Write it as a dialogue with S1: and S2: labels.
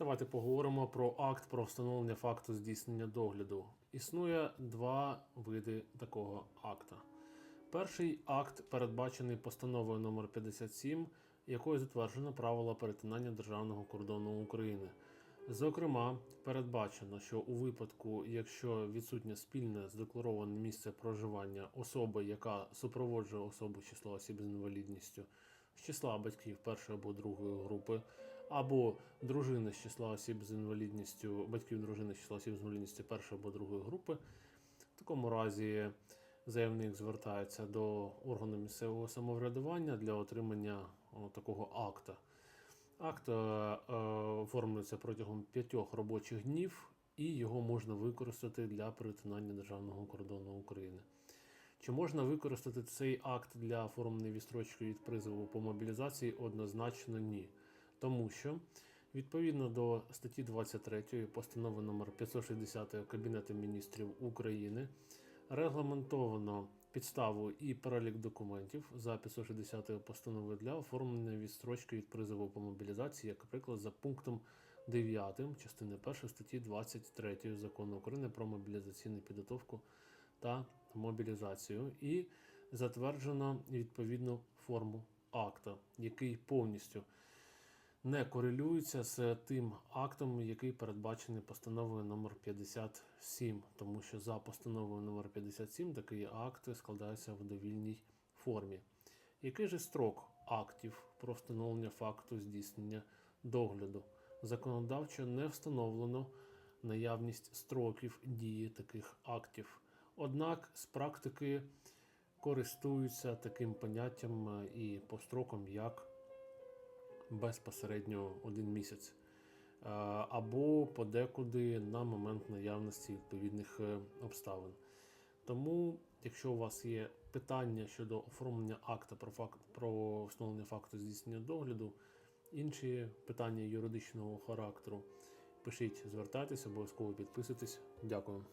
S1: Давайте поговоримо про акт про встановлення факту здійснення догляду. Існує два види такого акта. Перший акт передбачений постановою номер 57, якою затверджено правила перетинання державного кордону України. Зокрема, передбачено, що у випадку, якщо відсутнє спільне задеклароване місце проживання особи, яка супроводжує особу числа осіб з інвалідністю, з числа батьків першої або другої групи, або дружини з числа осіб з інвалідністю, батьків дружини з числа осіб з інвалідністю першої або другої групи, в такому разі заявник звертається до органу місцевого самоврядування для отримання такого акта. Акт е, оформлюється протягом п'ятьох робочих днів, і його можна використати для перетинання державного кордону України. Чи можна використати цей акт для оформлення відстрочки від призову по мобілізації? Однозначно ні. Тому що відповідно до статті 23 постанови номер 560 Кабінету міністрів України регламентовано підставу і перелік документів за 560 постанови для оформлення відстрочки від призову по мобілізації, як приклад, за пунктом 9 частини 1 статті 23 закону України про мобілізаційну підготовку та мобілізацію, і затверджено відповідну форму акта, який повністю не корелюється з тим актом, який передбачений постановою номер 57, тому що за постановою номер 57 такий акт складається в довільній формі. Який же строк актів про встановлення факту здійснення догляду? Законодавчо не встановлено наявність строків дії таких актів. Однак з практики користуються таким поняттям е, і по строкам, як безпосередньо один місяць, Е, або подекуди на момент наявності відповідних е, обставин. Тому, якщо у вас є питання щодо оформлення акта про факт про встановлення факту здійснення догляду, інші питання юридичного характеру, пишіть, звертайтеся, обов'язково підписуйтесь. Дякую.